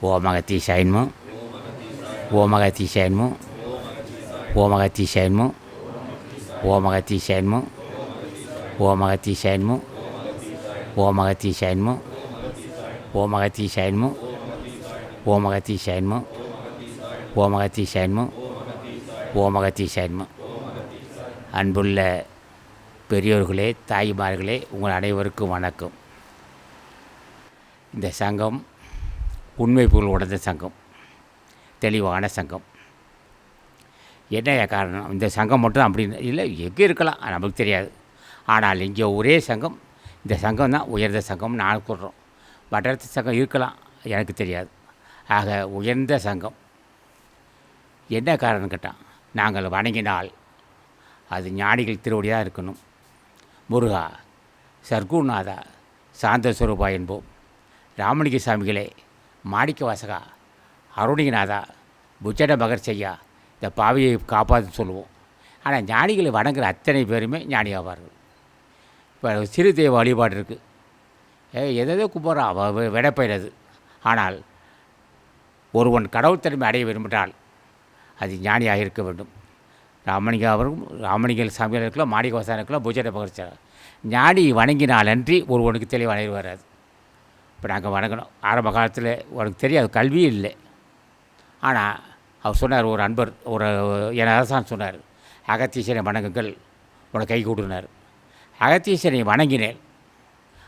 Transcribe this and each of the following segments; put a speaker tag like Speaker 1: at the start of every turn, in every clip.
Speaker 1: ஓமகத்தீசாயன்மோ ஓமகத்தீசாயன்மோ ஓமகத்தீசாயன்மோ ஓமகத்தீசாயன்மோ ஓமகத்தீசாயன்மோ ஓமகத்தீசாயன்மோ ஓமகத்தீசாயன்மோ ஓமகத்தீசாயன்மோ ஓமகத்தீசாயன்மோ ஓமகத்தீசாயன்மோ அன்புள்ள பெரியோர்களே தாய்மார்களே உங்கள் அனைவருக்கும் வணக்கம் இந்த சங்கம் உண்மை பொருள் உடைந்த சங்கம் தெளிவான சங்கம். என்ன காரணம்? இந்த சங்கம் மட்டும் அப்படின்னு இல்லை எங்கே இருக்கலாம்? நமக்கு தெரியாது. ஆனால் இங்கே ஒரே சங்கம் இந்த சங்கம் தான் உயர்ந்த சங்கம் நான் சொல்கிறோம் வட்டாரத்து சங்கம் இருக்கலாம் எனக்கு தெரியாது. ஆக உயர்ந்த சங்கம். என்ன காரணம் கேட்டால் நாங்கள் வணங்கினால் அது ஞானிகள் திருவடியாக இருக்கணும். முருகா சர்க்குநாதா சாந்தஸ்வரூபா என்போம். ராமலிங்க சாமிகளே மாணிக்க வாசகா அருணிகநாதா புச்சட மகர் செய்யா இந்த பாவியை காப்பாற்று சொல்லுவோம். ஆனால் ஞானிகளை வணங்குற அத்தனை பேருமே ஞானி ஆவார்கள். இப்போ சிறு தெய்வ வழிபாடு இருக்குது ஏ எதோ கும்பிட்றா அவ விடப்பயிறது. ஆனால் ஒருவன் கடவுள் தன்மை அடைய விரும்பினால் அது ஞானியாக இருக்க வேண்டும். ராமலிங்க அவரும் ராமணிகள் சாமியார் இருக்கலாம் மாணிக்க வாசகம் இருக்கலாம் பூஜை பகர்ச்சார் ஞானி வணங்கினாலன்றி ஒருவனுக்கு தெளிவான வராது. இப்போ நாங்கள் வணங்கணும். ஆரம்ப காலத்தில் உனக்கு தெரியாது கல்வி இல்லை. ஆனால் அவர் சொன்னார் ஒரு அன்பர் ஒரு என் அரசான் சொன்னார் அகத்தீசனை வணங்குங்கள் உனக்கு கை கூட்டினார். அகத்தீசனை வணங்கினேன்.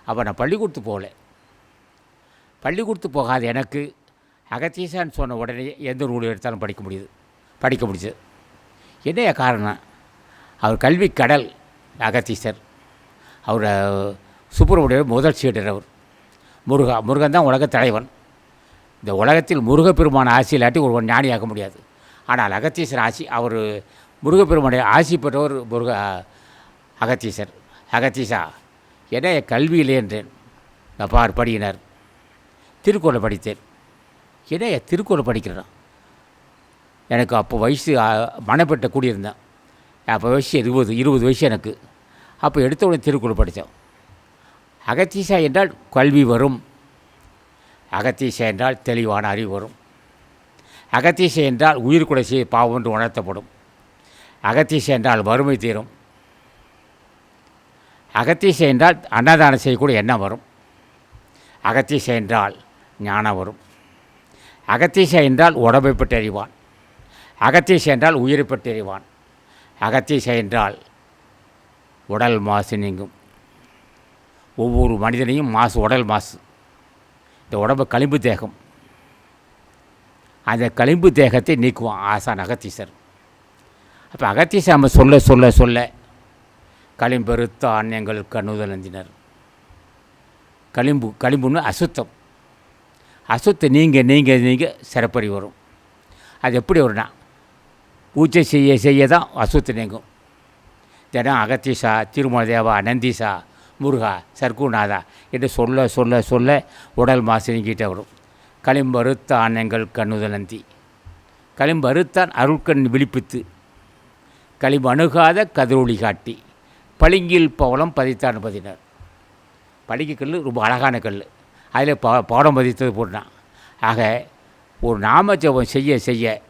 Speaker 1: அப்போ நான் பள்ளிக்கூடத்து போகல. பள்ளிக்கூடத்து போகாத எனக்கு அகத்தீசான்னு சொன்ன உடனே எந்த நூல் எடுத்தாலும் படிக்க முடியுது படிக்க முடிஞ்சது. என்ன காரணம்? அவர் கல்வி கடல் அகத்தீசர் அவர் சுப்பிரமணிய முதல் சீடர் அவர். முருகா முருகன் தான் உலகத் தலைவன். இந்த உலகத்தில் முருகப்பெருமான ஆசி இல்லாட்டி ஒருவன் ஞானியாக முடியாது. ஆனால் அகத்தீசர் ஆசி அவர் முருகப்பெருமானுடைய ஆசி பெற்றவர் முருக அகத்தீசர். அகத்தீசா என கல்வியிலே என்றேன். பார் படியினர். திருக்குறளை படித்தேன். என்ன திருக்குறளை படிக்கிறேன். எனக்கு அப்போ வயசு மனப்பட்ட கூடியிருந்தேன். அப்போ வயசு இருபது இருபது வயசு எனக்கு. அப்போ எடுத்த உடனே திருக்குறள் படித்தேன். அகத்தீசா என்றால் கல்வி வரும். அகத்தீசை என்றால் தெளிவான அறிவு வரும். அகத்தீசை என்றால் உயிர் குடைசி செய்ய பாவம் என்று உணர்த்தப்படும். அகத்தீசை என்றால் வறுமை தீரும். அகத்தீசை என்றால் அன்னதானம் செய்யக்கூடிய எண்ணம் வரும். அகத்தீசை என்றால் ஞானம் வரும். அகத்தீசை என்றால் உடம்பை பற்றி அறிவான். அகத்தீசை என்றால் உயிரை பற்றி அறிவான். அகத்தீசை என்றால் உடல் மாசு நீங்கும். ஒவ்வொரு மனிதனையும் மாசு உடல் மாசு. இந்த உடம்பு களிம்பு தேகம். அந்த களிம்பு தேகத்தை நீக்குவான் ஆசான் அகத்தீசர். அப்போ அகத்தீசர் நம்ம சொல்ல சொல்ல சொல்ல களிம்பெருத்த ஆண்யங்கள் கண்ணுதல் களிம்பு களிம்புன்னு அசுத்தம். அசுத்தம் நீங்கள் நீங்கள் நீங்கள் சிறப்பறி வரும். அது எப்படி வரும்னா பூஜை செய்ய செய்ய தான் அசுத்து நீங்கும். தினம் அகத்தீசா திருமல தேவா நந்தீசா முருகா சர்க்குநாதா என்று சொல்ல சொல்ல சொல்ல உடல் மாசு நீங்கிட்டே வரும். களிம்பருத்த எங்கள் கண்ணுதலந்தி. களிம்பருத்தான் அருட்கண் விழிப்பித்து. களிமணுகாத அணுகாத கதிரொளி காட்டி. பளிங்கில் பவளம் பதித்தான் பதினார். பளிங்கு கல் ரொம்ப அழகான கல் அதில் ப பாடம் பதித்தது போட்டான் ஆக ஒரு நாம ஜபம் செய்ய செய்ய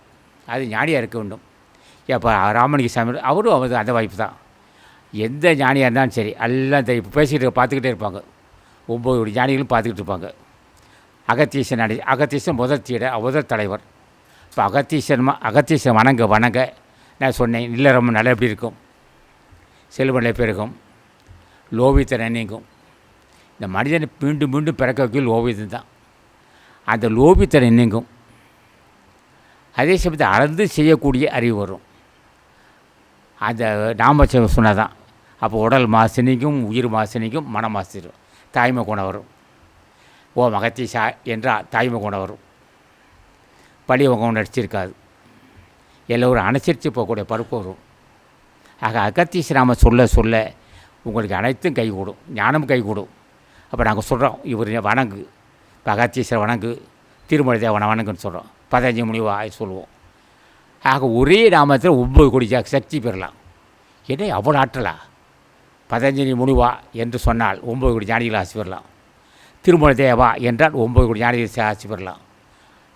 Speaker 1: அது ஞானியாக இருக்க வேண்டும். இப்போ ராமணிக சாமி அவரும் அவர் அந்த வாய்ப்பு தான். எந்த ஞானியாக இருந்தாலும் சரி எல்லாம் இப்போ பேசிக்கிட்டு பார்த்துக்கிட்டே இருப்பாங்க. ஒம்பது ஞானிகளும் பார்த்துக்கிட்டு இருப்பாங்க. அகத்தீசன் அடி அகத்தீசன் முதல் தீட முதல் தலைவர். இப்போ அகத்தீசன் அகத்தீசன் வணங்க வணங்க நான் சொன்னேன் இல்லை ரொம்ப நல்லா எப்படி இருக்கும்? செல்வநிலை பெருகும் லோபித்தனை நீங்கும் இந்த மனிதனை மீண்டும் மீண்டும் பிறக்க வைக்க லோபித்தம் தான். அந்த லோபித்தனை நீங்கும் அதே சமயத்தை அளந்து செய்யக்கூடிய அறிவு வரும். அந்த நாம சொன்னதான். அப்போ உடல் மாசினிக்கும் உயிர் மாசினிக்கும் மன மாசினும் தாய்மை குணம் வரும். ஓ மகத்தீசா என்றால் தாய்மை குணம் வரும். பழி முகம் நடிச்சிருக்காது எல்லோரும் அனுசரித்து போகக்கூடிய பருப்பு வரும். ஆக அகத்தீச சொல்ல சொல்ல உங்களுக்கு அனைத்தும் கைகூடும் ஞானம் கைகூடும் அப்போ நாங்கள் சொல்கிறோம் இவர் வணங்கு. இப்போ அகத்தீசர் வணங்கு திருமலை தேவனை வணங்குன்னு சொல்கிறோம் பதினஞ்சு முடிவா சொல்லுவோம். ஆக ஒரே நாமத்தில் ஒன்பது கோடி சக்தி பெறலாம். என்ன அவ்வளோ ஆற்றலா? பதஞ்சலி முனிவா என்று சொன்னால் ஒம்பது கோடி ஞானிகள் ஆசி பெறலாம். திருமண தேவா என்றால் ஒம்பது கோடி ஞானிகள் ஆசி பெறலாம்.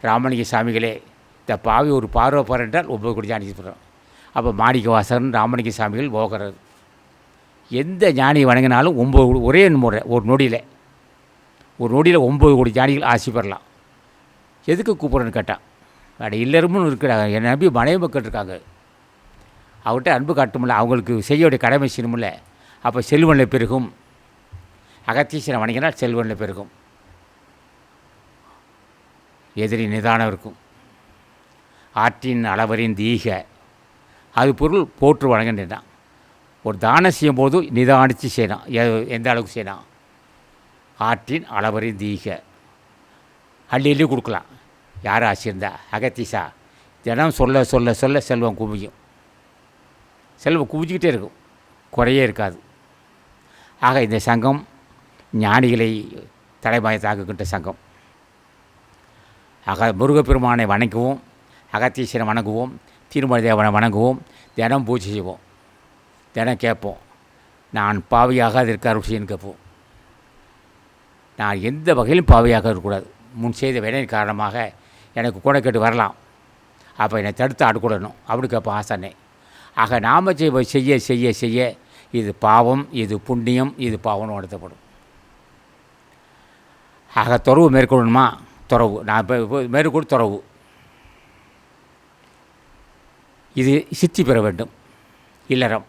Speaker 1: ராமலிங்க சாமிகளே இந்த பாவி ஒரு பார்வை என்றால் ஒம்பது கோடி ஞானி பெறலாம். அப்போ மாணிக்க வாசகன் ராமலிங்க சாமிகள் போகிறார். எந்த ஞானியை வணங்கினாலும் ஒம்பது ஒரே முறை ஒரு நொடியில் ஒரு நொடியில் ஒம்பது கோடி ஞானிகள் ஆசி பெறலாம். எதுக்கு கூப்பிட்றேன்னு கேட்டான் அப்படி இல்லறமும் இருக்கிறாங்க என் நம்பி மனைவி மக்கள் இருக்காங்க. அவர்கிட்ட அன்பு காட்டுமில்ல அவங்களுக்கு செய்ய வேண்டிய கடமை செய்யணுமில்ல. அப்போ செல்வனில் பெருகும். அகத்தீசனை வணங்கினால் செல்வனில் பெருகும். எதிரி நிதானம் இருக்கும். ஆற்றின் அளவரின் தீக. அது பொருள் போற்று வணங்கின்றான் ஒரு தானம் செய்யும் போது நிதானித்து செய்யலாம். எந்த அளவுக்கு செய்யணும் ஆற்றின் அளவரின் தீக. அள்ளி அள்ளி கொடுக்கலாம். யார் ஆசியிருந்தா அகத்தீசா. தினம் சொல்ல சொல்ல சொல்ல செல்வம் குவியும். செல்வம் குவிஞ்சிக்கிட்டே இருக்கும். குறையே இருக்காது. ஆக இந்த சங்கம் ஞானிகளை தலைமையை தாக்குகின்ற சங்கம். ஆக முருகப்பெருமானை வணங்குவோம் அகத்தீஸ்வரனை வணங்குவோம் திருமலை தேவனை வணங்குவோம் தினம் பூஜை செய்வோம் தினம் கேட்போம். நான் பாவியாக இருக்க அருட்சின்னு கேட்போம். நான் எந்த வகையிலும் பாவியாக இருக்கக்கூடாது. முன் செய்த வினையின் காரணமாக எனக்கு கூட கேட்டு வரலாம். அப்போ என்னை தடுத்து ஆடக்கூடணும் அப்படி கேட்போம் ஆசானே. ஆக நாம் செய்ய செய்ய செய்ய செய்ய இது பாவம் இது புண்ணியம் இது பாவம்னு உணர்த்தப்படும் ஆக துறவு மேற்கொள்ளணுமா? துறவு. நான் இப்போ இப்போ மேற்கொண்டு துறவு. இது சித்தி பெற வேண்டும். இல்லறம்.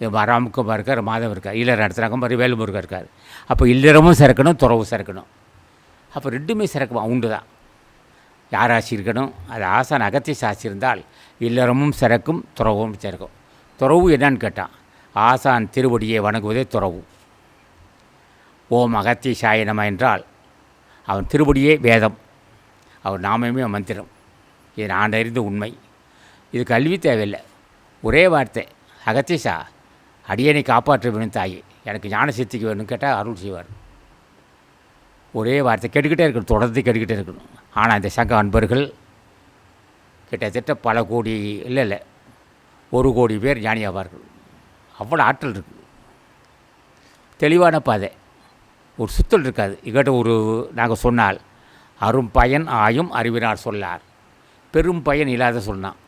Speaker 1: இது ராமகுமார் இருக்கார் மாதவ் இருக்கார் இல்லறம் நடத்துகிறாங்க மாதிரி வேலுமுருகம் இருக்கார். அப்போ இல்லறமும் சிறக்கணும் துறவும் சிறக்கணும். அப்போ ரெண்டுமே சிறக்குமா? உண்டு தான். யார் ஆசி இருக்கணும்? அது ஆசான் அகத்திய சாசி இருந்தால் இல்லறமும் சிறக்கும் துறவும் சிறக்கும். துறவு என்னன்னு கேட்டான் ஆசான் திருவடியை வணங்குவதே துறவு. ஓம் அகத்திய சாயனமா என்றால் அவன் திருவடியே வேதம். அவர் நாமமே மந்திரம். இது நான் அறிந்த உண்மை. இது கல்வி தேவையில்லை. ஒரே வார்த்தை அகத்தியசா அடியனை காப்பாற்ற வேணும் தாயே. எனக்கு ஞான சித்திக்கு வேணும்னு கேட்டால் அருள் செய்வார். ஒரே வார்த்தை கேட்டுக்கிட்டே இருக்கணும் தொடர்ந்து கேட்டுக்கிட்டே இருக்கணும். ஆனால் இந்த சங்க அன்பர்கள் கிட்டத்தட்ட பல கோடி இல்லை இல்லை ஒரு கோடி பேர் ஞானியாவார்கள். அவ்வளோ ஆற்றல் இருக்குது தெளிவான பாதை. ஒரு சுத்தல் இருக்காது. இங்கிட்ட ஒரு நாங்கள் சொன்னால் அரும் பயன் ஆயும் அறிவினார் சொல்லார். பெரும் பயன் இல்லாத சொன்னான்.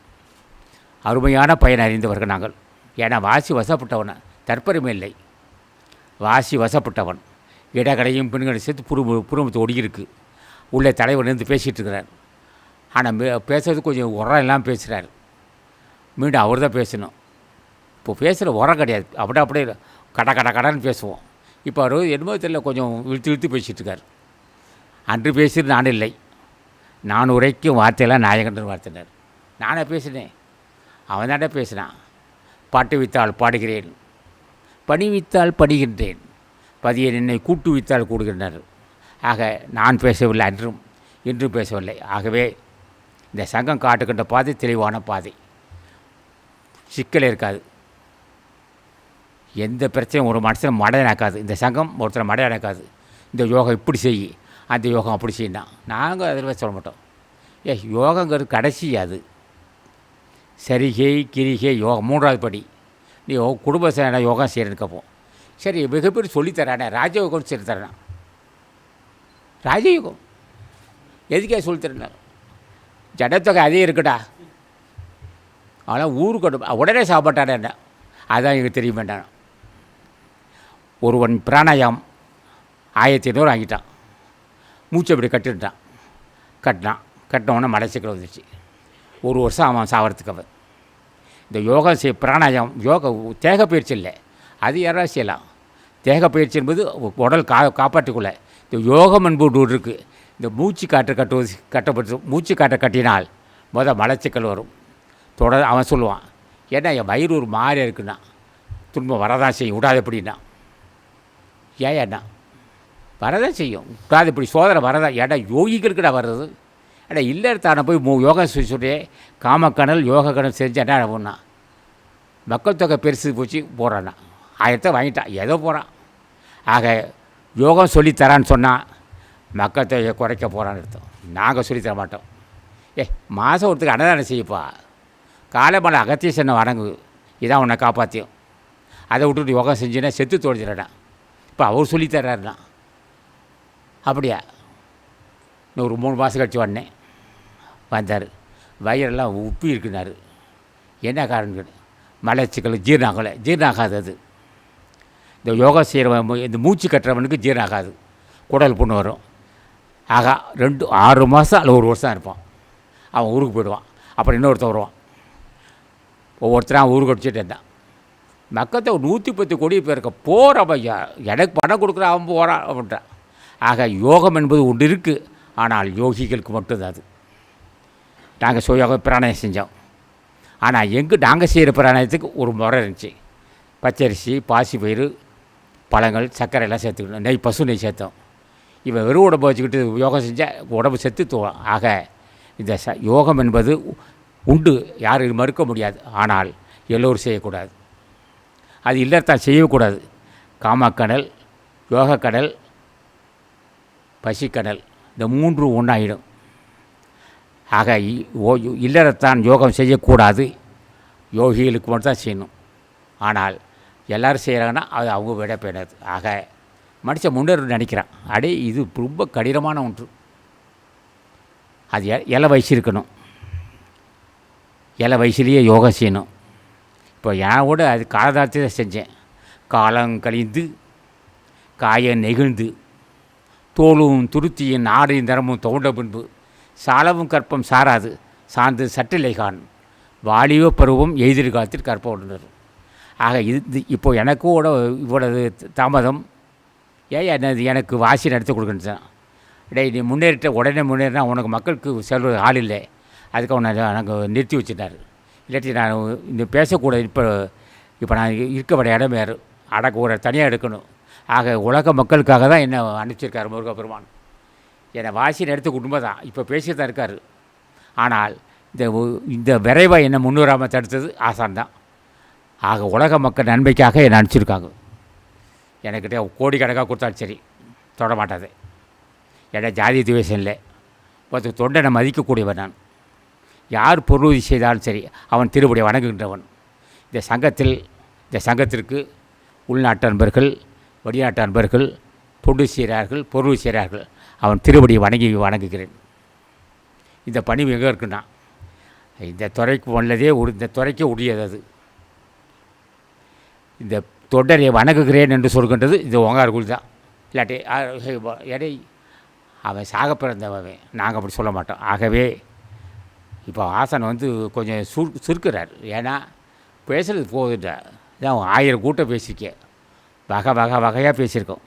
Speaker 1: அருமையான பயன் அறிந்தவர்கள் நாங்கள். ஏன்னா வாசி வசப்பட்டவன். தற்பெருமை இல்லை. வாசி வசப்பட்டவன். இடகடையும் பெண்களையும் சேர்த்து புரும புருமத்து ஒடுங்கியிருக்கு உள்ளே தலைவர் இருந்து பேசிகிட்டு இருக்கிறார். ஆனால் பேசுறது கொஞ்சம் உரம் எல்லாம் பேசுகிறார் மீண்டும் அவர் தான் பேசணும். இப்போ பேசுகிற உரம் கிடையாது. அப்படியே அப்படியே கட கட கடன்னு பேசுவோம். இப்போ அவர் என்னமோ தெரியல கொஞ்சம் இழுத்து இழுத்து பேசிகிட்டு இருக்கார். அன்று பேசிட்டு நான் இல்லை. நான் உரைக்கும் வார்த்தையெல்லாம் நாயகன்ற வார்த்தைனார். நானே பேசினேன். அவன் தானே பேசினான். பாட்டு வித்தால் பாடுகிறேன். பணி வித்தால் படிக்கின்றேன் பதியை என்னை கூட்டு வித்தால் கூடுகின்றனர். ஆக நான் பேசவில்லை அன்றும் இன்றும் பேசவில்லை. ஆகவே இந்த சங்கம் காட்டுகின்ற பாதை தெளிவான பாதை. சிக்கல் இருக்காது. எந்த பிரச்சனையும் ஒரு மனுஷனை மடையனாக்காது இந்த சங்கம் ஒருத்தரை மடையனாக்காது இந்த யோகம் இப்படி செய். அந்த யோகம் அப்படி செய்யணும் நாங்கள் அதில் சொல்ல மாட்டோம். ஏ யோகங்கிறது கடைசி அது. சரிகை கிரிகை யோகம் மூன்றாவது படி. நீ குடும்ப சேன யோகம் செய்கிறேன்னு கேட்போம் சரி மிகப்பெரிய சொல்லித்தரானே ராஜயோகம் சொல்லி தரேன்? ராஜயோகம். எதுக்கே சொல்லித்தரேன் ஜடத்தொகை அதே இருக்குடா. ஆனால் ஊருக்கு உடனே சாப்பிட்டானே என்ன? அதான் எங்களுக்கு தெரிய வேண்டாம் ஒருவன் பிராணாயாம் ஆயிரத்தி ஐநூறு வாங்கிட்டான் மூச்சை இப்படி கட்டிட்டான். கட்டினான். கட்டினவொடனே மலைச்சிக்கல் வந்துச்சு ஒரு வருஷம் அவன் சாவறதுக்கு அவன். இந்த யோகா செய் பிராணாயம் யோகா தேக பயிற்சி இல்லை. அது யாராவது செய்யலாம். தேக பயிற்சி என்பது உடல் கா காப்பாற்றிக்கொள்ள. இந்த யோகம் என்பது ஒன்று இருக்குது இந்த மூச்சு காற்று கட்டுவது கட்டப்பட்டு மூச்சு காற்றை கட்டினால் முத மலச்சிக்கல் வரும். தொடர் அவன் சொல்லுவான் ஏன்னா என் வயிறு ஒரு மாதிரி இருக்குண்ணா துன்பம் வரதான் செய்யும். விடாது எப்படின்னா ஏன் வரதான் செய்யும். கூடாது இப்படி சோதனை வரதான் ஏடா யோகிகளுக்குடா வர்றது? ஏடா இல்லை தானே போய் மூ யோகா சொல்லி. காமக்கணல் யோக கணல் செஞ்சு என்ன மக்கள் தொகை பெருசு போச்சு போகிறான்னா ஆயிரத்தை வாங்கிட்டான் ஏதோ போகிறான் ஆக யோகம் சொல்லித்தரான்னு சொன்னால் மக்கள் தொகையை குறைக்க போகிறான்னு அர்த்தம். நாங்கள் சொல்லித்தர மாட்டோம். ஏ மாதம் ஒருத்தருக்கு அன்னதானம் செய்யப்பா. காலை மலை அகத்தீசனை வணங்கு. இதான் உன்னை காப்பாற்றியும் அதை விட்டுட்டு யோகா செஞ்சுன்னா செத்து தொலைச்சிடடா இப்போ அவர் சொல்லித்தர்றாருண்ணா அப்படியா? இன்னும் ஒரு மூணு மாதம் கழிச்சு வந்தேன். வந்தார். வயிறெல்லாம் உப்பி இருக்குனாரு. என்ன காரணம் கேட்டு மலச்சிக்கல் ஜீரணம் ஆகலை ஜீரணம் ஆகாது அது. இந்த யோகா செய்கிறவன் இந்த மூச்சு கட்டுறவனுக்கு ஜீரணம் ஆகாது குடல் புண்ணு வரும். ஆகா ரெண்டு ஆறு மாதம் அல்ல ஒரு வருஷம் இருப்பான். அவன் ஊருக்கு போயிடுவான். அப்புறம் இன்னொருத்தன் வருவான். ஒவ்வொருத்தரும் ஊருக்கு அடிச்சுட்டு இருந்தான். மக்கத்தை ஒரு நூற்றி பத்து கோடி பேருக்கு போகிற எனக்கு பணம் கொடுக்குற அவன் போகிறான் அப்படின்ட்டான் ஆக யோகம் என்பது ஒன்று இருக்குது ஆனால் யோகிகளுக்கு மட்டும்தான் அது. நாங்கள் சுயோக பிராணாயம் செஞ்சோம். ஆனால் எங்கே நாங்கள் செய்கிற பிராணாயத்துக்கு ஒரு முறை இருந்துச்சு. பச்சரிசி பாசி பயிறு பழங்கள் சர்க்கரை எல்லாம் சேர்த்துக்கணும். நெய் பசு நெய் சேர்த்தோம். இவன் வெறும் உடம்பு வச்சுக்கிட்டு யோகம் செஞ்சால் உடம்பு செத்து தோணும் ஆக இந்த ச யோகம் என்பது உண்டு. யாரும் மறுக்க முடியாது. ஆனால் எல்லோரும் செய்யக்கூடாது. அது இல்லத்தான் செய்யக்கூடாது. காமக்கடல் யோகக்கடல் பசிக்கடல் இந்த மூன்று ஒன்றாயிடும். ஆக ஓ- இல்லறத்தான் யோகம் செய்யக்கூடாது. யோகிகளுக்கு மட்டும் தான் செய்யணும். ஆனால் எல்லோரும் செய்கிறாங்கன்னா அது அவங்க விட போயிடாது ஆக மனுஷன் முன்னேற நினைக்கிறான். அடே இது ரொம்ப கடினமான ஒன்று. அது எ- வயசு இருக்கணும். இலை வயசுலேயே யோகா செய்யணும். இப்போ என் கூட அது காலதாரத்தை தான் செஞ்சேன். காலம் கழிந்து காய நெகிழ்ந்து தோளும் துருத்தியின் நாடையும் தரமும் தோண்ட பின்பு சாலவும் கற்பம் சாராது சார்ந்து சட்டிலை கான் வாலிப பருவம் எதிர்காலத்தில் கற்ப ஆக இது இப்போது எனக்கும் கூட இவ்வளவு தாமதம் ஏன் என்னது எனக்கு வாசி நடத்தி கொடுக்கணும் டேய் நீ முன்னேறிட்ட உடனே முன்னேறினா உனக்கு மக்களுக்கு செல்வது ஆள் இல்லை. அதுக்கு அவனை நாங்கள் நிறுத்தி வச்சுட்டார். இல்லாட்டி நான் இந்த பேசக்கூடாது இப்போ இப்போ நான் இருக்க வேண்டிய இடம் வேறு. அடக்க ஒரு தனியாக எடுக்கணும். ஆக உலக மக்களுக்காக தான் என்னை அனுப்பிச்சிருக்காரு முருகப்பெருமான். என்னை வாசி நடத்த குடும்பம் தான். இப்போ பேசி தான் இருக்கார். ஆனால் இந்த இந்த விரைவாக என்னை முன்னுராமல் தடுத்தது ஆசான் தான். ஆக உலக மக்கள் நன்மைக்காக என்னை அனுப்பிச்சிருக்காங்க. எனக்கிட்ட கோடிக்கணக்காக கொடுத்தாலும் சரி தொட மாட்டாது ஏன்னா ஜாதி துவேஷம் இல்லை. ஒருத்தர் தொண்டனை மதிக்கக்கூடியவன் நான். யார் பொருளுதவி செய்தாலும் சரி அவன் திருப்படியை வணங்குகின்றவன். இந்த சங்கத்தில் இந்த சங்கத்திற்கு உள்நாட்டு அன்பர்கள் வெளிநாட்டு அன்பர்கள் தொண்டு செய்கிறார்கள் பொருள் செய்கிறார்கள். அவன் திருப்படியை வணங்கி வணங்குகிறேன். இந்த பணி எங்கே இருக்குன்னா இந்த துறைக்கு உள்ளதே ஒரு இந்த துறைக்கு உரியது அது. இந்த தொண்டரை வணங்குகிறேன் என்று சொல்கின்றது இந்த ஓங்கார்குள் தான். இல்லாட்டி எடை அவன் சாக பிறந்தவன் நாங்கள் அப்படி சொல்ல மாட்டோம். ஆகவே இப்போ ஆசன் வந்து கொஞ்சம் சுரு சுருக்கிறார். ஏன்னா பேசுகிறது போகுதுட்ட இதான் ஆயிரம் கூட்டம் பேசியிருக்கேன் வகை வகை வகையாக பேசியிருக்கோம்.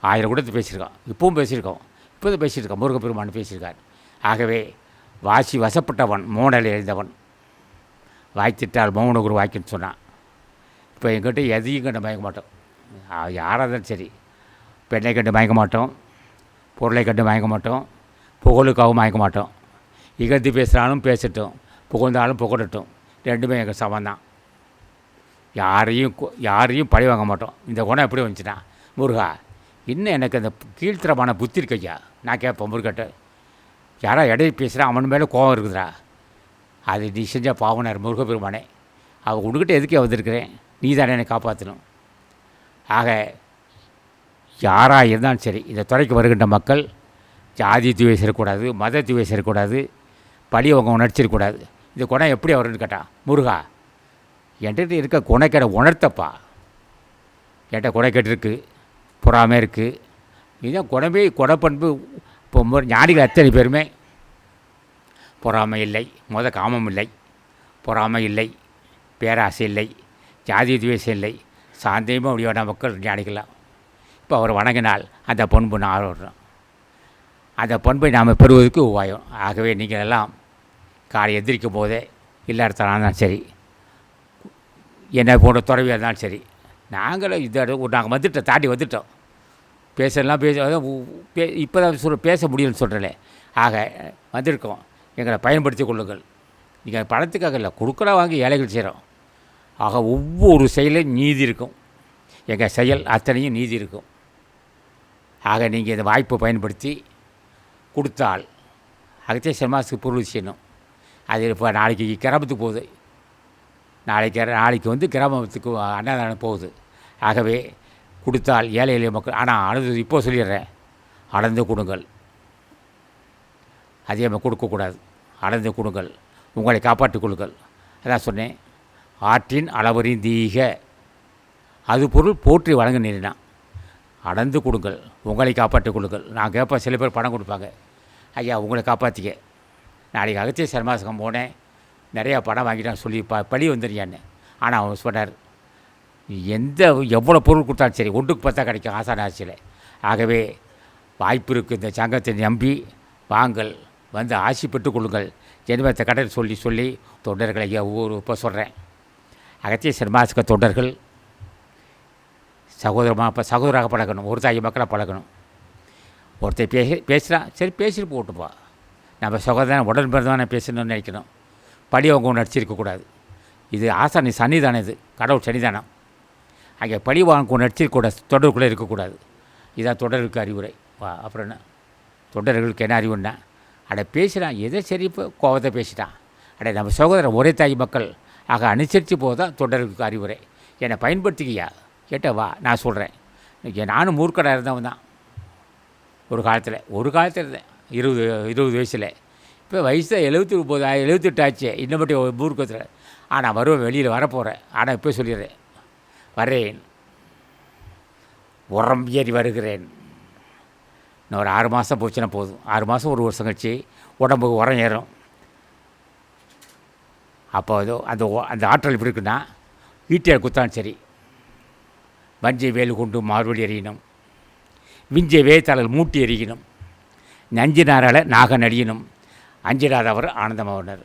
Speaker 1: ஆயிரம் கூட்டத்தை பேசியிருக்கோம். இப்பவும் பேசியிருக்கோம். இப்போது பேசியிருக்கோம். முருகப்பெருமான் பேசியிருக்கார். ஆகவே வாசி வசப்பட்டவன் மோனல் எழுந்தவன். வாய்த்திட்டால் மௌன குரு வாய்க்குன்னு சொன்னான். இப்போ எங்கிட்ட எதையும் கண்டு மயங்க மாட்டோம். யாராக இருந்தாலும் சரி. பெண்ணை கண்டு மயங்க மாட்டோம். பொருளை கண்டு மயங்க மாட்டோம். புகழுக்காகவும் மயங்க மாட்டோம். இகழ்ந்து பேசுகிறாலும் பேசட்டும் புகழ்ந்தாலும் புகழட்டும். ரெண்டுமே எங்கள் சமம் தான் யாரையும் யாரையும் பழி வாங்க மாட்டோம். இந்த குணம் எப்படி வந்துச்சுன்னா முருகா இன்னும் எனக்கு அந்த கீழ்த்தரமான புத்தி இருக்கையா? நான் கேட்பேன் முருகட்ட யாரா இடையே பேசுகிறா அவன் மேலே கோபம் இருக்குதுடா. அது நீ செஞ்ச பாவனார் முருகப்பெருமானே. அவள் உங்ககிட்ட எதுக்கே வந்திருக்கிறேன்? நீ தானே என்னை காப்பாற்றணும் ஆக யாராக இருந்தாலும் சரி இந்த துறைக்கு வருகின்ற மக்கள் ஜாதி துவை சேரக்கூடாது மத துவை சேரக்கூடாது பழியை அவங்க உணர்ச்சிருக்கூடாது இந்த குணம் எப்படி வரும்னு கேட்டான் முருகா என்கிட்ட இருக்க குணக்கேட உணர்த்தப்பா. என்கிட்ட குணக்கேடு இருக்குது பொறாமை இருக்குது இதுதான் குணமே குணப்பண்பு இப்போ ஞானிகள் அத்தனை பேருமே பொறாமை இல்லை முத காமம் இல்லை பொறாமை இல்லை பேராசை இல்லை ஜாதி துவேசம் இல்லை சாந்தியமும் அப்படியான மக்கள் ஞானிகளாம் இப்போ அவர் வணங்கினால் அந்த பண்பு நான் ஆர்வம் அந்த பண்பை நாம் பெறுவதற்கு உபாயம். ஆகவே நீங்கள் எல்லாம் காலை எந்திரிக்கும் போதே இல்லாதத்தனாக இருந்தாலும் சரி என்னை போன்ற துறவியாக இருந்தாலும் சரி நாங்களும் இதை நாங்கள் வந்துட்டோம் தாண்டி வந்துட்டோம். பேசலாம் பேச உ- பே இப்போ தான் சொல்ல பேச முடியும்னு சொல்கிறேன் ஆக வந்திருக்கோம். எங்களை பயன்படுத்தி கொள்ளுங்கள். நீங்கள் பணத்துக்காக இல்லை கொடுக்கலாம் வாங்கி ஏழைகள் செய்கிறோம் ஆக ஒவ்வொரு செயலும் நீதி இருக்கும். எங்கள் செயல் அத்தனையும் நீதி இருக்கும். ஆக நீங்கள் இந்த வாய்ப்பை பயன்படுத்தி கொடுத்தால் அகத்திய சமாசுக்கு பொருள் செய்யணும் அது இப்போ நாளைக்கு கிராமத்துக்கு போகுது. நாளைக்கு நாளைக்கு வந்து கிராமத்துக்கு அன்னதானம் போகுது. ஆகவே கொடுத்தால் ஏழை எளிய மக்கள் ஆனால் அழுது இப்போ சொல்லிடுறேன். அளந்து கொடுங்கள். அதிகமாக கொடுக்கக்கூடாது அளந்து கொடுங்கள். உங்களை காப்பாற்றிக் கொள்ளுங்கள். அதான் சொன்னேன். ஆற்றின் அளவறிந்தீக. அது பொருள் போற்றி வழங்க நேரினா அடர்ந்து கொடுங்கள். உங்களை காப்பாற்றிக் கொள்ளுங்கள். நான் கேட்பேன் சில பேர் பணம் கொடுப்பாங்க. ஐயா உங்களை காப்பாற்றிக்க நாளைக்கு அகத்திய சர்மாசகம் போனேன். நிறையா பணம் வாங்கிட்டான் சொல்லி ப பழி வந்துடுறியான்னு ஆனால் அவன் சொன்னார் எந்த எவ்வளோ பொருள் கொடுத்தாலும் சரி ஒன்றுக்கு பார்த்தா கிடைக்கும் ஆசான ஆட்சியில். ஆகவே வாய்ப்பு இருக்குது இந்த சங்கத்தை நம்பி வாங்கள் வந்து ஆசி பெற்றுக்கொள்ளுங்கள் ஜென்மத்தை கடல் சொல்லி சொல்லி தொண்டர்களை ஐயா ஒவ்வொரு இப்போ சொல்கிறேன் அகத்திய சர்மாசக தொண்டர்கள் சகோதரமாக இப்போ சகோதராக பழகணும். ஒரு தாய் மக்களாக பழகணும். ஒருத்தர் பேசி பேசுகிறான் சரி பேசிட்டு போட்டுப்பா நம்ம சகோதரன் உடன் பிறந்தவனே பேசணும்னு நினைக்கணும். படி அவங்க ஒன்று நடிச்சிருக்கக்கூடாது இது ஆசானி சன்னிதானம் இது. கடவுள் சன்னிதானம் அங்கே படி வாங்க ஒன்று நடிச்சிருக்கக்கூடாது தொடர்புக்குள்ளே இருக்கக்கூடாது இதான் தொடருக்கு அறிவுரை. வா அப்புறம் என்ன? தொண்டர்களுக்கு என்ன அறிவுன்னா அட பேசுகிறான் எதை சரி இப்போ கோவத்தை பேசிட்டான். அட நம்ம சகோதரன் ஒரே தாய் மக்கள். ஆக அனுசரித்து போதான் தொண்டர்களுக்கு அறிவுரை. என்னை பயன்படுத்திக்கியா? கேட்ட வா நான் சொல்கிறேன் நானும் மூர்க்கடாக இருந்தவன் தான். ஒரு காலத்தில் ஒரு காலத்தில் இருந்தேன். இருபது இருபது வயசில். இப்போ வயசு எழுபத்தி ஒம்பது எழுபத்தெட்டாச்சு இன்னும் மட்டும் மூர்க்கத்தில். ஆனால் வருவேன் வெளியில் வரப்போகிறேன் ஆனால் இப்போ சொல்லிடுறேன். வரேன். உரம் ஏறி வருகிறேன். இன்னும் ஒரு ஆறு மாதம் போச்சுன்னா போதும். ஆறு மாதம் ஒரு வருஷம் கழிச்சு உடம்புக்கு உரம் ஏறும். அப்போ ஏதோ அந்த அந்த ஆற்றல் எப்படி இருக்குன்னா ஈட்டியால் குத்தான் சரி. வஞ்சை வேல் கொண்டு மார்வழி எறியினோம். விஞ்சை வேத்தாளர் மூட்டி எறியினோம். நஞ்சினாரால் நாகன் அடியணும் அஞ்சிடாதவர் ஆனந்தமாவனர்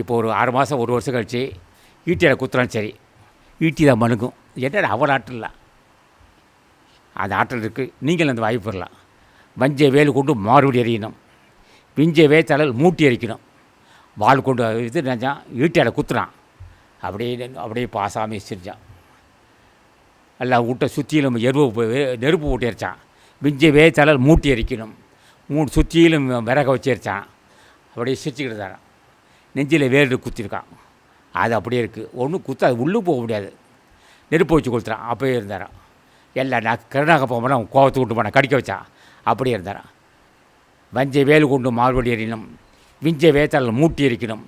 Speaker 1: இப்போ ஒரு ஆறு மாதம் ஒரு வருஷம் கழிச்சு ஈட்டியில் குத்துறான். சரி ஈட்டி தான் மணுக்கும் என்னடா அவர் ஆற்றல்? அந்த ஆற்றல் இருக்குது நீங்கள் அந்த வாய்ப்பு பெறலாம். வஞ்சை வேல் கொண்டு மாறுபடி எறியணும் விஞ்சை வேத்தாளர் மூட்டி எரிக்கணும் வாள் கொண்டு இது நினச்சான் ஈட்டியால் குத்துறான். அப்படியே அப்படியே பாசாமி சிரிச்சான் எல்லாம் விட்ட சுற்றிலும் எருவு நெருப்பு போட்டு எரிச்சான் விஞ்சை வேத்தாளர் மூட்டி எரிக்கணும். மூணு சுற்றிலும் விறக வச்சு எரிச்சான் அப்படியே சிரிச்சுக்கிட்டு தரான் நெஞ்சில் வேறு குத்திருக்கான். அது அப்படியே இருக்குது ஒன்றும் குத்து அது உள்ளே போக முடியாது. நெருப்பு வச்சு கொடுத்துறான் அப்படியே இருந்தாரான் எல்லாம் நான் கருணாக போகும்போது அவன் கோவத்தை கொண்டு போனான். கடிக்க வச்சான். அப்படியே இருந்தாரான் வஞ்ச வேல் கொண்டு மார்படி எறியணும். விஞ்ச வேத்தாளர் மூட்டி எரிக்கணும்.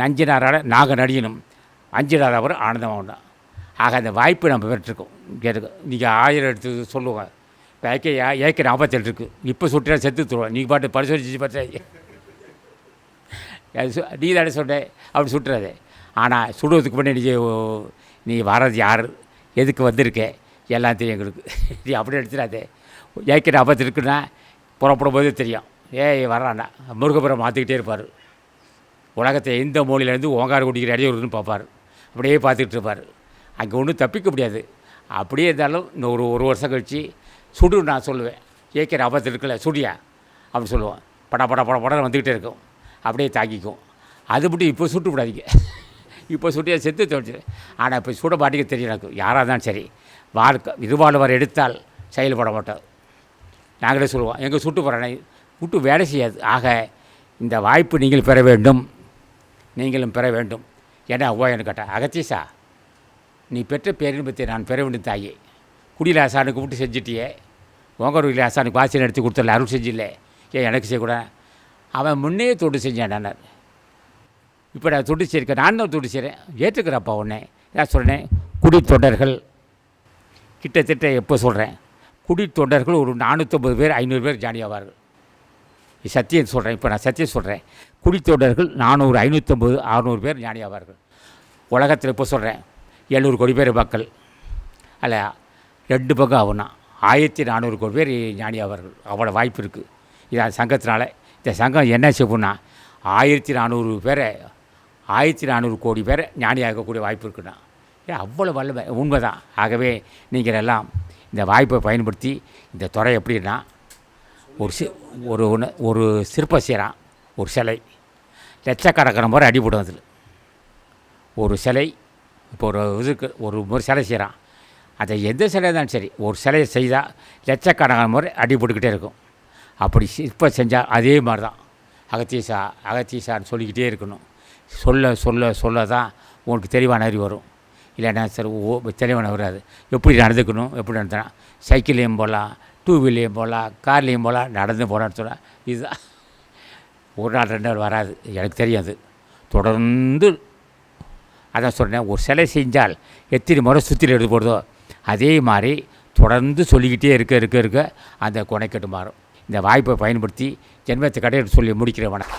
Speaker 1: நஞ்சினாரால் நாக நடியணும். அவர் ஆனந்தமாக உண்டான் ஆக அந்த வாய்ப்பு நம்ம பெற்றிருக்கோம். கேட்டுக்க நீங்கள் ஆயிரம் எடுத்து சொல்லுவாங்க இப்போ ஏக்கே ஏக்கர் நாற்பத்தெட்டு இருக்குது இப்போ சுட்டினா செத்து தருவோம் நீங்கள் பாட்டு பரிசோதிச்சு பார்த்தா நீ தானே சொன்ன அப்படி சுட்டுறது. ஆனால் சுடுவதுக்கு முன்னாடி நீ ஓ- நீ வர்றது யார்? எதுக்கு வந்திருக்க? எல்லாம் தெரியும் எங்களுக்கு. நீ அப்படி எடுத்துடாதே ஏக்கர் ஆபத்து இருக்குன்னா புறப்படும் போதே தெரியும். ஏய் வர்றான்டா முருகபுரம் மாற்றிக்கிட்டே இருப்பார். உலகத்தை எந்த மூலையிலேருந்து ஓங்கார குடிக்கிற இடையூறுன்னு பார்ப்பார். அப்படியே பார்த்துக்கிட்டு இருப்பார். அங்கே ஒன்றும் தப்பிக்க முடியாது. அப்படியே இருந்தாலும் இன்னும் ஒரு ஒரு வருஷம் கழித்து சுடு நான் சொல்லுவேன். ஏக்கர் ஆபத்து இருக்குல்ல சுடியா? அப்படின்னு சொல்லுவோம். பட பட பட படம் வந்துக்கிட்டே இருக்கும். அப்படியே தாக்கிக்கும். அது மட்டும் இப்போ சுட்டு விடாதீங்க. இப்போ சுட்டியா செத்து தோணுச்சு. ஆனால் இப்போ சுட மாட்டிக்க தெரியும் எனக்கு. யாராக இருந்தாலும் சரி. வாழ்க்கை இருவாழ்வர் எடுத்தால் செயல்பட மாட்டோம். நாங்களே சொல்லுவோம் எங்கள் சுட்டு போகிறேன் விட்டு வேலை செய்யாது. ஆக இந்த வாய்ப்பு நீங்கள் பெற வேண்டும். நீங்களும் பெற வேண்டும். என்ன ஓயன்னு கேட்டால் அகத்தீஷா நீ பெற்ற பேரின்பத்தை நான் பெற வேண்டும் தாயே. குடியில் ஆசானுக்கு விட்டு செஞ்சிட்டியே. ஓங்கரூரில் ஆசானுக்கு வாசல் எடுத்து கொடுத்தல அருள் செஞ்சில்ல. ஏன் எனக்கு செய்யக்கூடாது அவன் முன்னே தொண்டு செஞ்சான் நான் இப்போ நான் தொட்டு செய்யிருக்கேன் நான் தான் தொண்டு செய்கிறேன். ஏற்றுக்கிறப்பா உடனே நான் சொல்கிறேன்? குடி தொண்டர்கள். கிட்டத்தட்ட எப்போ சொல்கிறேன்? குடி தொண்டர்கள் ஒரு நானூற்றம்பது பேர் ஐநூறு பேர் ஜானி ஆவார்கள். சத்தியம் சொல்கிறேன் இப்போ நான் சத்தியம் சொல்கிறேன். குடி தொண்டர்கள் நானூறு ஐநூற்றம்பது அறநூறு பேர் ஞானி ஆவார்கள். உலகத்தில் இப்போ சொல்கிறேன்? எழுநூறு கோடி பேர் மக்கள். அல்ல ரெண்டு பக்கம் ஆகுனா ஆயிரத்தி நானூறு கோடி பேர் ஞானி அவர்கள் அவ்வளோ வாய்ப்பு இருக்குது இது சங்கத்தினால. இந்த சங்கம் என்ன செய்யணும்னா ஆயிரத்தி நானூறு பேரை ஆயிரத்தி நானூறு கோடி பேரை ஞானி ஆகக்கூடிய வாய்ப்பு இருக்குண்ணா ஏன் அவ்வளோ வல்லமை. உண்மைதான். ஆகவே நீங்கள் எல்லாம் இந்த வாய்ப்பை பயன்படுத்தி இந்த துறை எப்படின்னா ஒரு சி ஒரு ஒன்று ஒரு சிற்பம் செய்கிறான் ஒரு சிலை. லட்சக்கணக்கான முறை அடிபடும் அதில். ஒரு சிலை இப்போ ஒரு இதுக்கு ஒரு ஒரு சிலை செய்கிறான். அதை எந்த சிலை இருந்தாலும் சரி ஒரு சிலையை செய்தால் லட்சக்கணக்கான முறை அடிபட்டுக்கிட்டே இருக்கும். அப்படி இப்போ செஞ்சால் அதே மாதிரி தான். அகத்தீசா அகத்தீசான்னு சொல்லிக்கிட்டே இருக்கணும். சொல்ல சொல்ல சொல்ல தான் உங்களுக்கு தெளிவான அறிவு வரும். இல்லைன்னா சரி ஓ தெளிவான வராது. எப்படி நடந்துக்கணும் எப்படி நடந்தனா சைக்கிள்லேயும் போகலாம் டூ வீல்லையும் போகலாம் கார்லேயும் போகலாம் நடந்து போகலான்னு சொன்னால் இதுதான். ஒரு நாள் ரெண்டு நாள் வராது. எனக்கு தெரியாது. தொடர்ந்து அதான் சொன்னேன் ஒரு சிலை செஞ்சால் எத்தனை முறை சுற்றில எடுத்து போடுதோ அதே மாதிரி தொடர்ந்து சொல்லிக்கிட்டே இருக்க இருக்க இருக்க அந்த குணைக்கட்டு மாறும். இந்த வாய்ப்பை பயன்படுத்தி ஜென்மத்தை கடையை சொல்லி முடிக்கிறேன். வணக்கம்.